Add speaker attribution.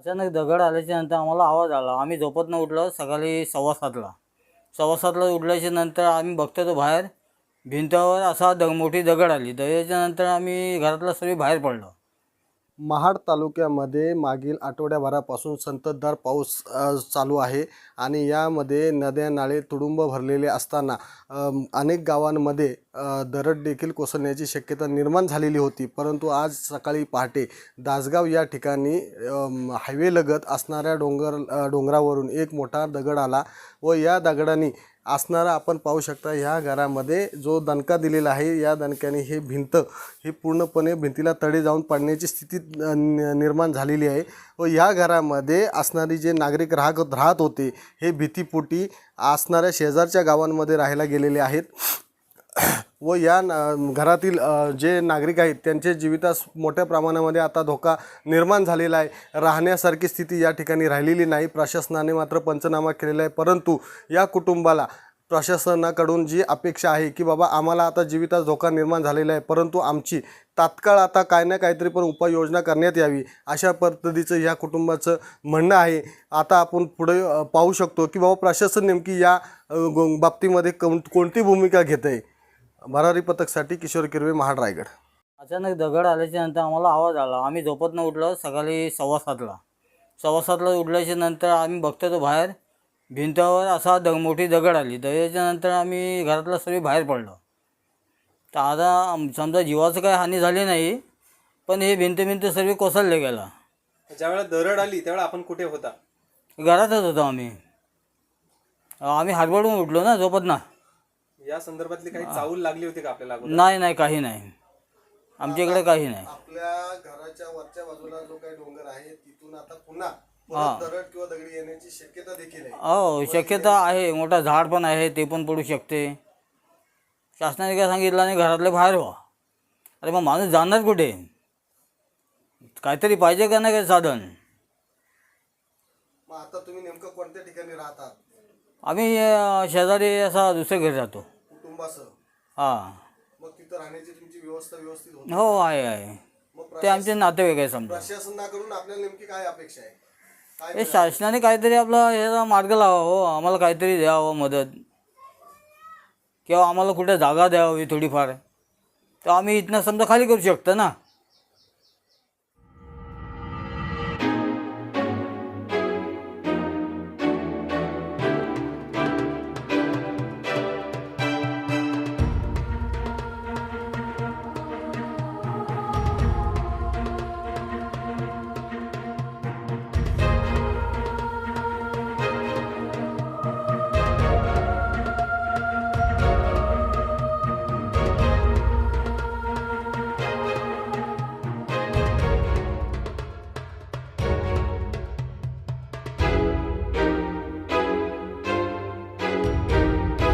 Speaker 1: अचानक दगड आल्याच्यानंतर आम्हाला आवाज आला. आम्ही झोपतनं उठलो सकाळी सव्वा सातला. सव्वा सातला उठल्याच्या नंतर आम्ही बघतो तो बाहेर भिंतावर असा दग मोठी दगड आली. त्याच्यानंतर नंतर आम्ही घरातला सगळी बाहेर पडलो.
Speaker 2: महाड तालुक्यामध्ये मागील आठवड्याभरापासून संततधार पाऊस चालू आहे आणि यामध्ये नद्या नाळे तुडुंब भरलेले असताना अनेक गावांमध्ये दरड देखील कोसळण्याची शक्यता निर्माण झालेली होती. परंतु आज सकाळी पहाटे दासगाव या ठिकाणी हायवेलगत असणाऱ्या डोंगर डोंगरावरून एक मोठा दगड आला व या दगडाने असणारा आपण पाहू शकता ह्या घरामध्ये जो दणका दिलेला आहे या दणक्याने हे भिंत ही पूर्णपणे भिंतीला तडे जाऊन पडण्याची स्थिती निर्माण झालेली आहे व या घरामध्ये असणारी जे नागरिक राहत राहत होते हे भीतीपोटी असणाऱ्या शेजारच्या गावांमध्ये राहायला गेलेले आहेत. व या ना घरातील जे नागरिक आहेत त्यांचे जीवितास मोठ्या प्रमाणामध्ये आता धोका निर्माण झालेला आहे. राहण्यासारखी स्थिती या ठिकाणी राहिलेली नाही. प्रशासनाने मात्र पंचनामा केलेला आहे. परंतु या कुटुंबाला प्रशासनाकडून जी अपेक्षा आहे की बाबा आम्हाला आता जीवितास धोका निर्माण झालेला आहे परंतु आमची तात्काळ आता काय ना काहीतरी पण उपाययोजना करण्यात यावी अशा पद्धतीचं ह्या कुटुंबाचं म्हणणं आहे. आता आपण पुढे पाहू शकतो की बाबा प्रशासन नेमकी या बाबतीमध्ये कोण कोणती भूमिका घेत आहे भरारी पथकसाठी किशोर किरवे महाड रायगड.
Speaker 1: अचानक दगड आल्याच्यानंतर आम्हाला आवाज आला. आम्ही झोपतनं उठलो सकाळी सव्वा सातला. सव्वा सातला उठल्याच्या नंतर आम्ही बघतो तो बाहेर. भिंतावर असा दग मोठी दगड आली. त्याच्यानंतर आम्ही घरातला सगळी बाहेर पडलो. तर आता समजा जीवाचं काही हानी झाली नाही पण हे भिंत भिंत सर्व कोसळले गेला.
Speaker 3: ज्यावेळेला दरड आली त्यावेळेला आपण कुठे होता?
Speaker 1: घरातच होतो आम्ही. आम्ही हडबडून उठलो ना झोपत ना.
Speaker 3: या संदर्भातली काही चाऊल लागली होती का आपल्याला अगोदर?
Speaker 1: नाही नाही काही नाही. आमच्या इकडे काही नाही.
Speaker 2: आपल्या घराच्या वरच्या बाजूला जो काही डोंगर आहे तिथून आता पुन्हा
Speaker 1: हा.
Speaker 2: दरड किंवा दगडी येण्याची शक्यता देखील आहे.
Speaker 1: हो शक्यता आहे. मोठा झाड पण आहे ते पण पडू शकते. शासनाने काय सांगितलं नाही घरातले बाहेर व्हा. अरे मग माणूस जाणार कुठे? काहीतरी पाहिजे का नाही काय साधन?
Speaker 2: मग आता तुम्ही नेमकं कोणत्या ठिकाणी राहतात?
Speaker 1: आम्ही शेजारी असा दुसऱ्या घरी राहतो.
Speaker 2: कुटुंबासह?
Speaker 1: हां.
Speaker 2: मग तिथं राहण्याची तुमची व्यवस्था व्यवस्थित होती?
Speaker 1: हो आहे आहे.
Speaker 2: मग
Speaker 1: ते आमचे नातेवाईक आहे समजा.
Speaker 2: प्रशासनाकडून आपल्याला नेमकी काय अपेक्षा आहे? काय
Speaker 1: हे शासनाने काहीतरी आपला ह्याचा मार्ग लावा हो आम्हाला काहीतरी द्यावं मदत. किंवा आम्हाला कुठे जागा द्यावी थोडीफार. तर आम्ही इथनं समजा खाली करू शकतो ना?